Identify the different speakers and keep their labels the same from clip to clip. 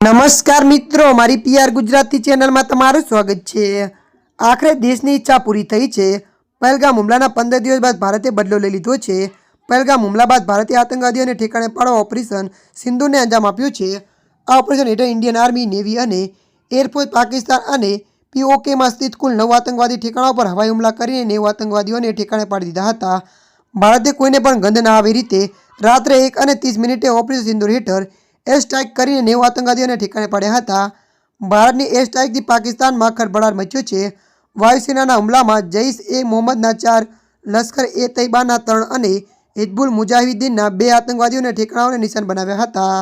Speaker 1: નમસ્કાર મિત્રો, મારી પીઆર ગુજરાતી ચેનલમાં તમારું સ્વાગત છે. આખરે દેશની ઈચ્છા પૂરી થઈ છે. પહેલગામ હુમલાના પંદર દિવસ બાદ ભારતે બદલો લઈ લીધો છે. પહેલગામ હુમલા બાદ ભારતે આતંકવાદીઓને ઠેકાણે પાડવા ઓપરેશન સિંધુને અંજામ આપ્યો છે. આ ઓપરેશન હેઠળ ઇન્ડિયન આર્મી, નેવી અને એરફોર્સ, પાકિસ્તાન અને પીઓકેમાં સ્થિત કુલ નવ આતંકવાદી ઠેકાણા પર હવાઈ હુમલા કરીને નેવું આતંકવાદીઓને ઠેકાણે પાડી દીધા હતા. ભારતે કોઈને પણ ગંધ ના આવે રીતે રાત્રે એક અને ત્રીસ મિનિટે ઓપરેશન સિંદુર હેઠળ એર સ્ટ્રાઇક કરીને નેવું આતંકવાદીઓને ઠેકાણે પાડ્યા હતા. ભારતની એર સ્ટ્રાઇકથી પાકિસ્તાનમાં ખળભળાટ મચ્યો છે. વાયુસેનાના હુમલામાં જૈશ એ મોહમ્મદના ચાર, લશ્કર એ તૈબાના ત્રણ અને હિઝબુલ મુજાહિદ્દીનના બે આતંકવાદીઓને ઠેકાણાઓને નિશાન બનાવ્યા હતા.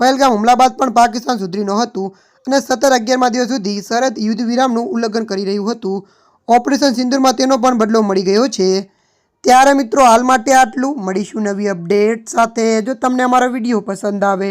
Speaker 1: પહેલગામ હુમલા બાદ પણ પાકિસ્તાન સુધરી નહોતું અને સત્તર અગિયારમાં દિવસ સુધી સરહદ યુદ્ધ વિરામનું ઉલ્લંઘન કરી રહ્યું હતું. ઓપરેશન સિંદુરમાં તેનો પણ બદલો મળી ગયો છે. ત્યારે મિત્રો, હાલ માટે આટલું. મળીશું નવી અપડેટ સાથે. જો તમને અમારો વીડિયો પસંદ આવે